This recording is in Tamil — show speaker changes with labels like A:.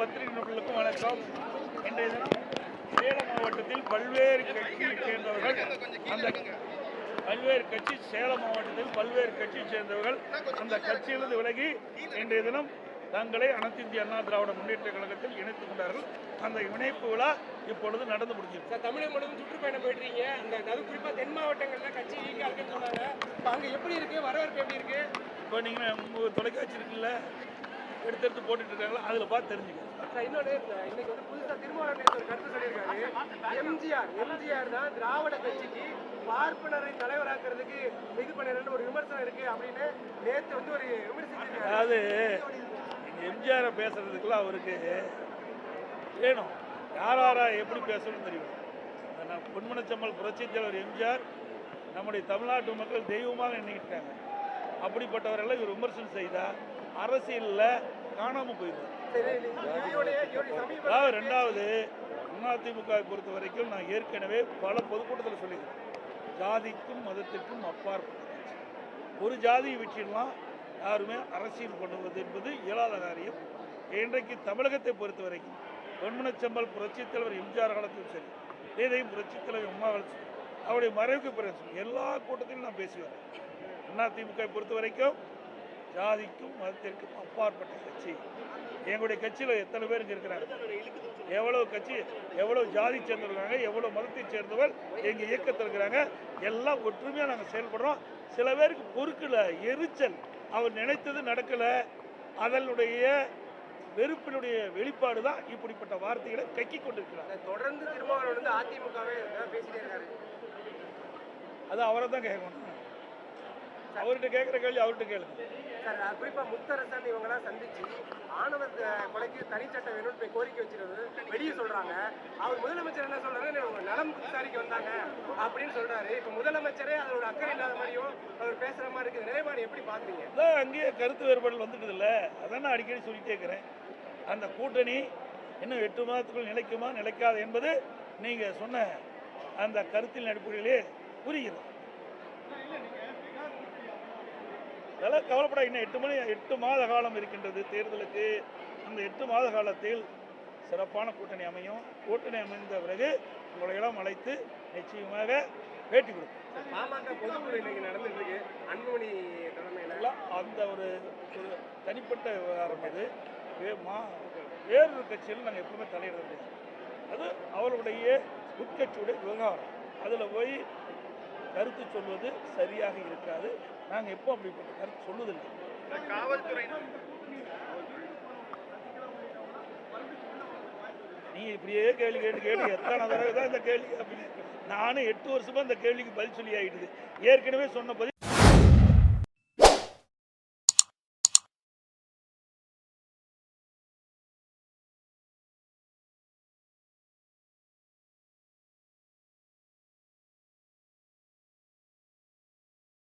A: பத்திரிகை நண்பர்களுக்கும் வணக்கம். இன்றைய தினம் சேலம் மாவட்டத்தில் பல்வேறு கட்சியைச் சேர்ந்தவர்கள் அந்த பல்வேறு கட்சி சேலம் மாவட்டத்தில் பல்வேறு கட்சியைச் சேர்ந்தவர்கள் அந்த கட்சியிலிருந்து விலகி இன்றைய தினம் தங்களை அனைத்து இந்திய அண்ணா திராவிட முன்னேற்ற கழகத்தில் இணைத்துக் கொண்டார்கள். அந்த இணைப்பு விழா இப்பொழுது நடந்து முடிஞ்சிருக்கு
B: சார் தமிழகம் முழுவதும் சுற்றுப்பயணம் போயிட்டுருக்கீங்க. அந்த அது குறிப்பாக தென் மாவட்டங்கள்ல கட்சி இருக்குன்னு சொன்னாங்க அங்கே எப்படி இருக்கு? வரவேற்பு எப்படி இருக்கு?
A: இப்போ நீங்கள் தொலைக்காட்சி இருக்குல்ல? எடுத்து எடுத்து போட்டுட்டு இருக்காங்களா? அதில் பார்த்து தெரிஞ்சுக்கணும்
B: இன்னொன்று இன்னைக்கு வந்து புதுசாக திருமாவளவன் ஒரு கருத்து சொல்லியிருக்காரு. எம்ஜிஆர் எம்ஜிஆர் தான் திராவிட கட்சிக்கு பார்ப்பனரை தலைவராக்குறதுக்கு இது பண்ணிடுறேன்னு ஒரு விமர்சனம் இருக்கு அப்படின்னு நேற்று வந்து ஒரு விமர்சிச்சிருக்காரு.
A: அதாவது எம்ஜிஆரை பேசுறதுக்குலாம் அவருக்கு வேணும். யார் யாரா எப்படி பேசணும்னு தெரியும். பொன்மனச்சம்மல் புரட்சித் தலைவர் எம்ஜிஆர் நம்முடைய தமிழ்நாட்டு மக்கள் தெய்வமாக எண்ணிக்கிட்டாங்க அப்படிப்பட்டவரெல்லாம் இவர் விமர்சனம் செய்தால் அரசியலில் காணாமல்
B: சமீப
A: அதாவது ரெண்டாவது அதிமுகவை பொறுத்த வரைக்கும் நான் ஏற்கனவே பல பொதுக்கூட்டத்தில் சொல்லியிருக்கேன். ஜாதிக்கும் மதத்திற்கும் அப்பாற்பட்ட ஒரு ஜாதியை வச்சிடலாம் யாருமே அரசியல் பண்ணுவது என்பது இயலாத காரியம். இன்றைக்கு தமிழகத்தை பொறுத்த வரைக்கும் பொன்முனச்சம்பல் புரட்சித் தலைவர் எம்ஜிஆர் காலத்திலும் சரி இதையும் புரட்சித் தலைவர் அம்மா சரி. அவருடைய மறைவுக்கு பிறகு எல்லா கூட்டத்திலும் நான் பேசி வரேன். அதிமுகவை பொறுத்த வரைக்கும் ஜாதிக்கும் மதத்திற்கும் அப்பாற்பட்ட கட்சி. எங்களுடைய கட்சியில் எத்தனை பேர் இங்கே இருக்கிறாங்க? எவ்வளவு கட்சி எவ்வளவு ஜாதி சேர்ந்திருக்காங்க எவ்வளவு மதத்தை சேர்ந்தவர் எங்க இயக்கத்தில் இருக்கிறாங்க எல்லாம் ஒற்றுமையா நாங்க செயல்படுறோம். சில பேருக்கு பொறுக்கல எரிச்சல். அவர் நினைத்தது நடக்கல. அதனுடைய வெறுப்பினுடைய வெளிப்பாடு தான் இப்படிப்பட்ட வார்த்தைகளை கக்கி கொண்டிருக்கிறார்.
B: தொடர்ந்து திருமாவளவன் வந்து அதிமுகவே பேசிட்டே இருக்காரு.
A: அது அவரை தான் கேட்கணும். அவர்கிட்ட கேட்குற கேள்வி அவர்கிட்ட கேளுங்க
B: சார் அஹ் குறிப்பா முத்தரசன் இவங்கெல்லாம் சந்திச்சு ஆணவர் கொலைக்கு தனிச்சட்டம் வேணும்னு போய் கோரிக்கை வச்சிருந்தது. வெளியே சொல்றாங்க. அவர் முதலமைச்சர் என்ன சொல்றாரு? உங்க நலம் விசாரிக்க வந்தாங்க அப்படின்னு சொல்றாரு. இப்ப முதலமைச்சரே அதோட அக்கறை இல்லாத மாதிரியும் அவர் பேசுற மாதிரி இருக்குது நிலைப்பாடு எப்படி பாக்குறீங்க
A: அதான் அங்கேயே கருத்து வேறுபாடு வந்துடுது இல்லை? அதான் நான் அடிக்கடி சொல்லிட்டே இருக்கிறேன். அந்த கூட்டணி இன்னும் எட்டு மாதத்துக்குள் நிலைக்குமா நிலைக்காது என்பது நீங்கள் சொன்ன அந்த கருத்தின் அடிப்படையிலே புரிகிறது. அதெல்லாம் கவலைப்பட இன்னும் எட்டு மணி எட்டு மாத காலம் இருக்கின்றது. தேர்தலுக்கு அந்த எட்டு மாத காலத்தில் சிறப்பான கூட்டணி அமையும். கூட்டணி அமைந்த பிறகு உங்களை எல்லாம் அழைத்து நிச்சயமாக பேட்டி கொடுப்போம்.
B: பாமக பொதுக்குழு இன்னைக்கு நடந்துட்டு இருக்கு அன்புமணி தலைமையில.
A: அந்த ஒரு ஒரு தனிப்பட்ட விவகாரம் அது. மா வேறொரு கட்சியில் நாங்கள் எப்பவுமே தலையிட முடியாது அது அவர்களுடைய உட்கட்சியுடைய விவகாரம். அதில் போய் கருத்து சொல்வது சரியாக இருக்காது. நாங்கள் எப்போ அப்படிப்பட்ட கருத்து சொல்லுவதில்லை நீங்க இப்படியே கேள்வி கேட்டு கேட்டு எத்தனை தடவை தான் இந்த கேள்வி அப்படின்னு. நானும் எட்டு வருஷமா இந்த கேள்விக்கு பதில் சொல்லி ஆயிடுது ஏற்கனவே சொன்ன பதில்